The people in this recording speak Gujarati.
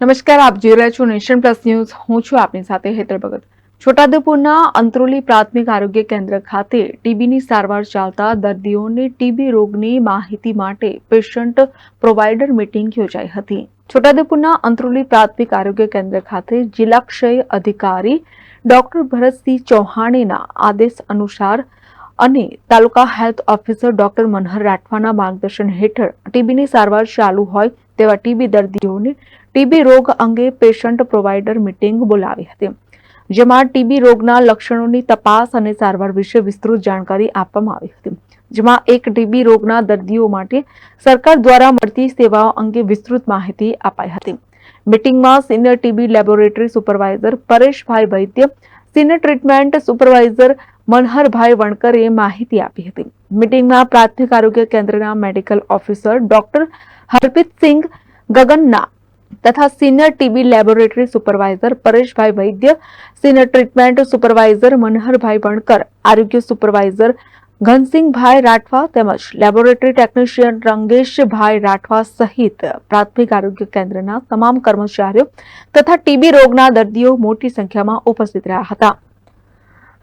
નમસ્કાર, આપ જોઈ રહ્યા છો નેશન પ્લસ ન્યૂઝ. હું છું આપની સાથે હેતર ભગત. છોટાઉદેપુરના અંત્રોલી પ્રાથમિક આરોગ્ય કેન્દ્ર ખાતે ટીબીની સારવાર ચાલતા દર્દીઓને ટીબી રોગની માહિતી માટે પેશન્ટ પ્રોવાઇડર મીટિંગ યોજાઈ હતી. છોટાઉદેપુરના અંત્રોલી પ્રાથમિક આરોગ્ય કેન્દ્ર ખાતે જિલ્લા ક્ષય અધિકારી ડોક્ટર ભરતસિંહ ચૌહાણેના આદેશ અનુસાર અને taluka health officer doctor Manhar રાઠવાના માર્ગદર્શન હેઠળ ટીબીની સારવાર ચાલુ હોય તેવા ટીબી દર્દીઓને ટીબી રોગ અંગે પેશન્ટ પ્રોવાઈડર મીટિંગ બોલાવી હતી. જેમાં ટીબી રોગના લક્ષણોની તપાસ અને સારવાર વિશે વિસ્તૃત જાણકારી આપવામાં આવી હતી. જેમાં એક ટીબી રોગના દર્દીઓ માટે સરકાર દ્વારા મળતી સેવાઓ અંગે વિસ્તૃત માહિતી અપાઈ હતી. મીટિંગમાં senior TB laboratory supervisor Pareshbhai Vaidya senior treatment supervisor Manharbhai વણકરે માહિતી આપી હતી. મીટિંગમાં પ્રાથમિક આરોગ્ય કેન્દ્રના મેડિકલ ઓફિસર ડોક્ટર હરપ્રીતસિંહ ગગનના તથા senior TB laboratory supervisor Pareshbhai Vaidya, senior treatment supervisor Manharbhai Vankar, આરોગ્ય સુપરવાઇઝર ઘનસિંહભાઈ રાઠવા તેમજ લેબોરેટરી ટેકનિશિયન રંગેશભાઈ રાઠવા સહિત પ્રાથમિક આરોગ્ય કેન્દ્રના તમામ કર્મચારીઓ તથા ટીબી રોગના દર્દીઓ મોટી સંખ્યામાં ઉપસ્થિત રહ્યા હતા.